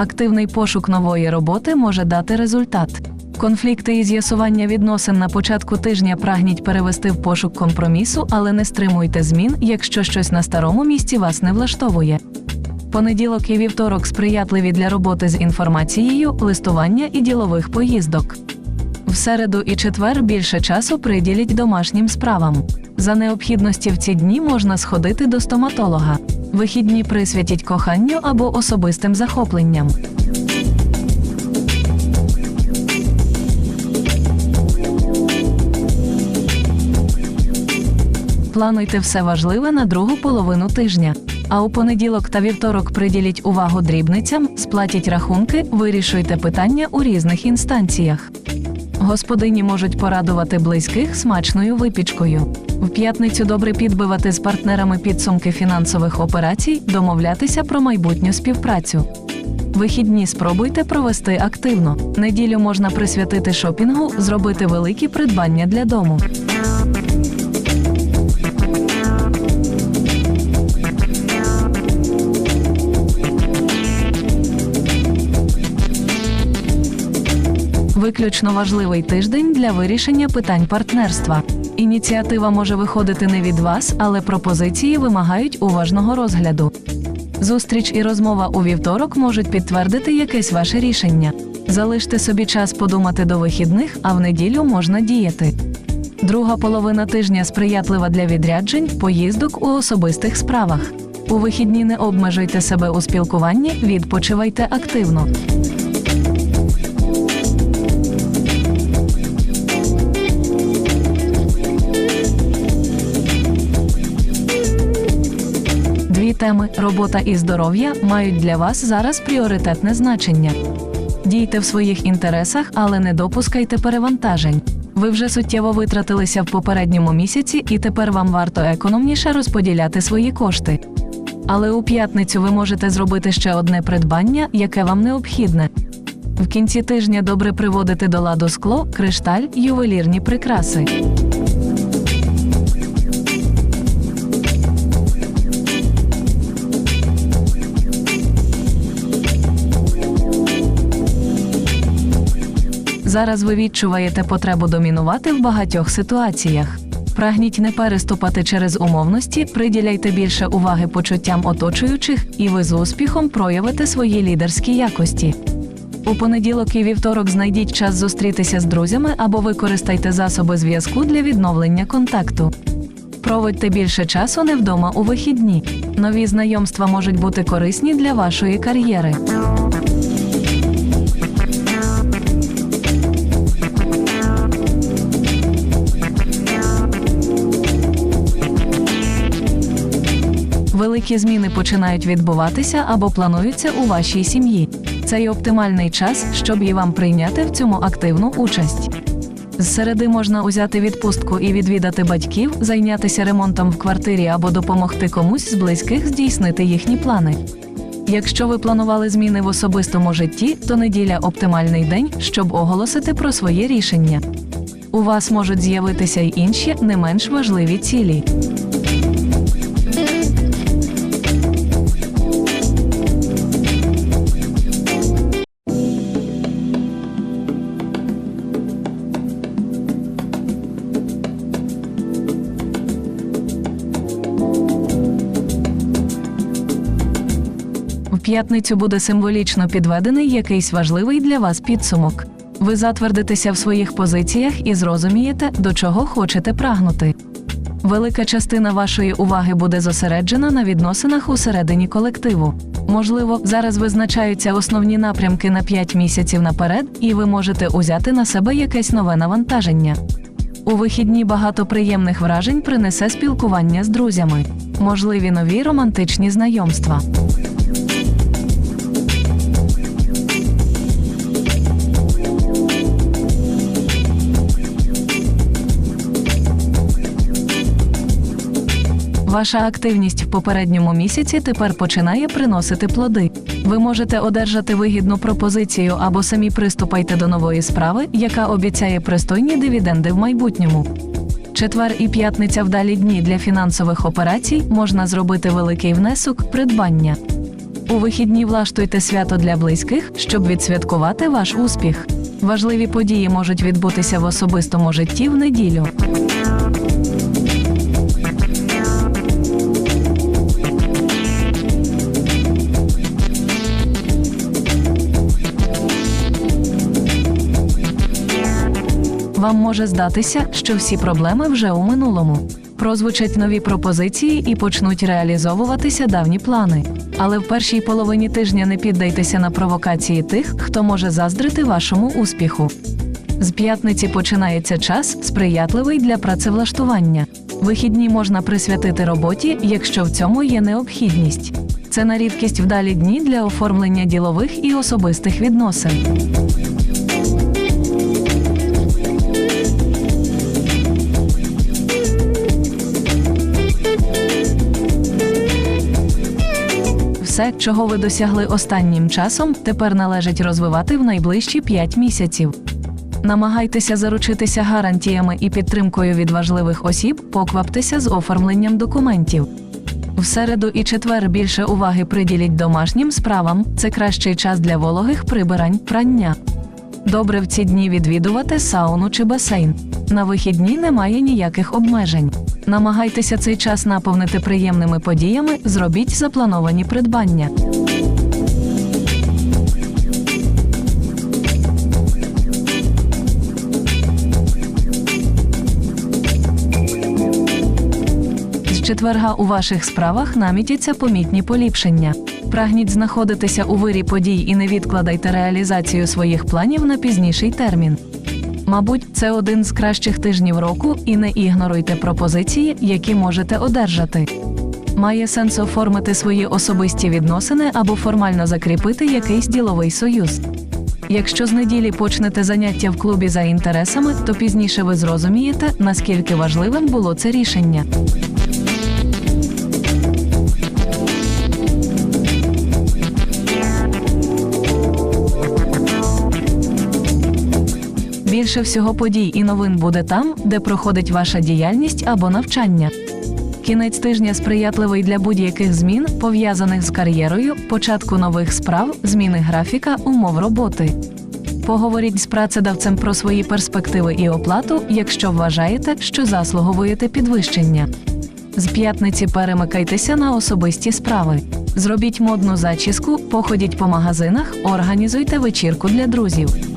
Активний пошук нової роботи може дати результат. Конфлікти і з'ясування відносин на початку тижня прагніть перевести в пошук компромісу, але не стримуйте змін, якщо щось на старому місці вас не влаштовує. Понеділок і вівторок сприятливі для роботи з інформацією, листування і ділових поїздок. В середу і четвер більше часу приділіть домашнім справам. За необхідності в ці дні можна сходити до стоматолога. Вихідні присвятіть коханню або особистим захопленням. Плануйте все важливе на другу половину тижня. А у понеділок та вівторок приділіть увагу дрібницям, сплатіть рахунки, вирішуйте питання у різних інстанціях. Господині можуть порадувати близьких смачною випічкою. В п'ятницю добре підбивати з партнерами підсумки фінансових операцій, домовлятися про майбутню співпрацю. Вихідні спробуйте провести активно. Неділю можна присвятити шопінгу, зробити великі придбання для дому. Виключно важливий тиждень для вирішення питань партнерства. Ініціатива може виходити не від вас, але пропозиції вимагають уважного розгляду. Зустріч і розмова у вівторок можуть підтвердити якесь ваше рішення. Залиште собі час подумати до вихідних, а в неділю можна діяти. Друга половина тижня сприятлива для відряджень, поїздок у особистих справах. У вихідні не обмежуйте себе у спілкуванні, відпочивайте активно. Теми робота і здоров'я мають для вас зараз пріоритетне значення. Дійте в своїх інтересах, але не допускайте перевантажень. Ви вже суттєво витратилися в попередньому місяці, і тепер вам варто економніше розподіляти свої кошти. Але у п'ятницю ви можете зробити ще одне придбання, яке вам необхідне. В кінці тижня добре приводити до ладу скло, кришталь, ювелірні прикраси. Зараз ви відчуваєте потребу домінувати в багатьох ситуаціях. Прагніть не переступати через умовності, приділяйте більше уваги почуттям оточуючих, і ви з успіхом проявите свої лідерські якості. У понеділок і вівторок знайдіть час зустрітися з друзями або використайте засоби зв'язку для відновлення контакту. Проводьте більше часу не вдома у вихідні. Нові знайомства можуть бути корисні для вашої кар'єри. Великі зміни починають відбуватися або плануються у вашій сім'ї. Це й оптимальний час, щоб і вам прийняти в цьому активну участь. З середи можна узяти відпустку і відвідати батьків, зайнятися ремонтом в квартирі або допомогти комусь з близьких здійснити їхні плани. Якщо ви планували зміни в особистому житті, то неділя оптимальний день, щоб оголосити про своє рішення. У вас можуть з'явитися й інші, не менш важливі цілі. П'ятницю буде символічно підведений якийсь важливий для вас підсумок. Ви затвердитеся в своїх позиціях і зрозумієте, до чого хочете прагнути. Велика частина вашої уваги буде зосереджена на відносинах усередині колективу. Можливо, зараз визначаються основні напрямки на 5 місяців наперед, і ви можете узяти на себе якесь нове навантаження. У вихідні багато приємних вражень принесе спілкування з друзями, можливі нові романтичні знайомства. Ваша активність в попередньому місяці тепер починає приносити плоди. Ви можете одержати вигідну пропозицію або самі приступайте до нової справи, яка обіцяє пристойні дивіденди в майбутньому. Четвер і п'ятниця вдалі дні для фінансових операцій можна зробити великий внесок придбання. У вихідні влаштуйте свято для близьких, щоб відсвяткувати ваш успіх. Важливі події можуть відбутися в особистому житті в неділю. Вам може здатися, що всі проблеми вже у минулому. Прозвучать нові пропозиції і почнуть реалізовуватися давні плани. Але в першій половині тижня не піддайтеся на провокації тих, хто може заздрити вашому успіху. З п'ятниці починається час, сприятливий для працевлаштування. Вихідні можна присвятити роботі, якщо в цьому є необхідність. Це на рідкість вдалі дні для оформлення ділових і особистих відносин. Все, чого ви досягли останнім часом, тепер належить розвивати в найближчі 5 місяців. Намагайтеся заручитися гарантіями і підтримкою від важливих осіб, покваптеся з оформленням документів. В середу і четвер більше уваги приділіть домашнім справам. Це кращий час для вологих прибирань, прання. Добре в ці дні відвідувати сауну чи басейн. На вихідні немає ніяких обмежень. Намагайтеся цей час наповнити приємними подіями, зробіть заплановані придбання. З четверга у ваших справах намітяться помітні поліпшення. Прагніть знаходитися у вирі подій і не відкладайте реалізацію своїх планів на пізніший термін. Мабуть, це один з кращих тижнів року, і не ігноруйте пропозиції, які можете одержати. Має сенс оформити свої особисті відносини або формально закріпити якийсь діловий союз. Якщо з неділі почнете заняття в клубі за інтересами, то пізніше ви зрозумієте, наскільки важливим було це рішення. Більше всього подій і новин буде там, де проходить ваша діяльність або навчання. Кінець тижня сприятливий для будь-яких змін, пов'язаних з кар'єрою, початку нових справ, зміни графіка, умов роботи. Поговоріть з працедавцем про свої перспективи і оплату, якщо вважаєте, що заслуговуєте підвищення. З п'ятниці перемикайтеся на особисті справи. Зробіть модну зачіску, походіть по магазинах, організуйте вечірку для друзів.